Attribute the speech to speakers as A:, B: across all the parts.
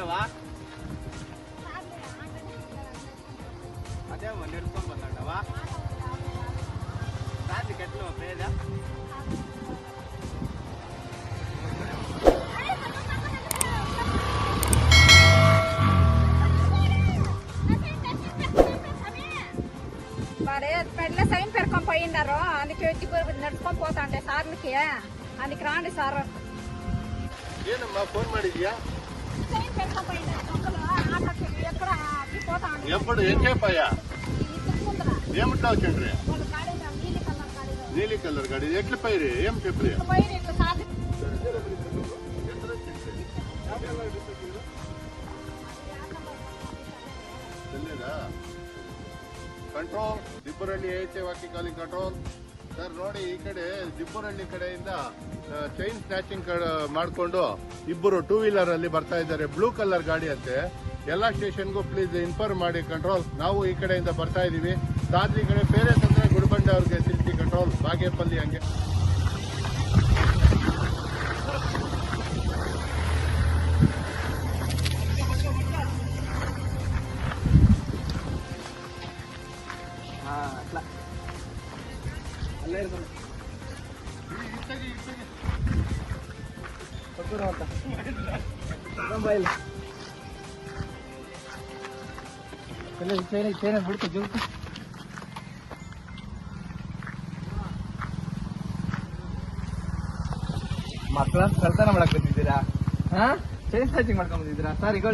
A: తింటావా అదేమో నేర్చుకొని పోతాడవా రాత్రి కట్టిన పేద మరే పెళ్ళ సైన్ పెట్టుకొని పోయిండారు అందుకే వచ్చి నడుచుకొని పోతా అంటే సార్లకి అందుకు రాండి సార్
B: ಏನಮ್ಮ ಫೋನ್ ಮಾಡಿದ್ಯಾ ఎప్పుడు
A: ఏం చెప్పాయా
B: ఏమిట్లా వచ్చిండ్రి
A: నీలి కలర్ గాడి.
B: ఎట్ల పైరు? ఏం చెప్పరు కంట్రోల్ దిబ్బరండి ఏ వాటి కాలి కంట్రోల్. ಸರ್, ನೋಡಿ, ಈ ಕಡೆ ದಿಬ್ಬರಹಳ್ಳಿ ಕಡೆಯಿಂದ ಚೈನ್ ಸ್ನ್ಯಾಚಿಂಗ್ ಮಾಡಿಕೊಂಡು ಇಬ್ಬರು ಟೂ ವೀಲರ್ ಅಲ್ಲಿ ಬರ್ತಾ ಇದ್ದಾರೆ. ಬ್ಲೂ ಕಲರ್ ಗಾಡಿ ಅಂತೆ. ಎಲ್ಲ ಸ್ಟೇಷನ್ಗೂ ಪ್ಲೀಸ್ ಇನ್ಫಾರ್ಮ್ ಮಾಡಿ ಕಂಟ್ರೋಲ್ ನಾವು ಈ ಕಡೆಯಿಂದ ಬರ್ತಾ ಇದೀವಿ. ರಾತ್ರಿ ಕಡೆ ಬೇರೆ ತಂದ್ರೆ ಗುಡ್ಬಂಡೆ ಅವ್ರಿಗೆ ತಿಳಿಸಿ ಕಂಟ್ರೋಲ್ ಬಾಗೇಪಲ್ಲಿ ಹಂಗೆ.
C: ಹಾ ಬಿಡ್ತು ಮಕ್ಕಳ ಕಲ್ತನ ಮಾಡಕ್ ಬಂದಿದ್ದೀರಾ? ಹಾ? ಚೈನ್ ಸ್ಟ್ಯಾಚಿಂಗ್ ಮಾಡ್ಕೊಂಡ್ ಬಂದಿದ್ದೀರಾ? ಸರ್ ಈಗ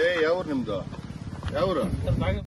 B: ಏ ಯಾವ್ರು ನಿಮ್ದು? ಯಾವ್ರು?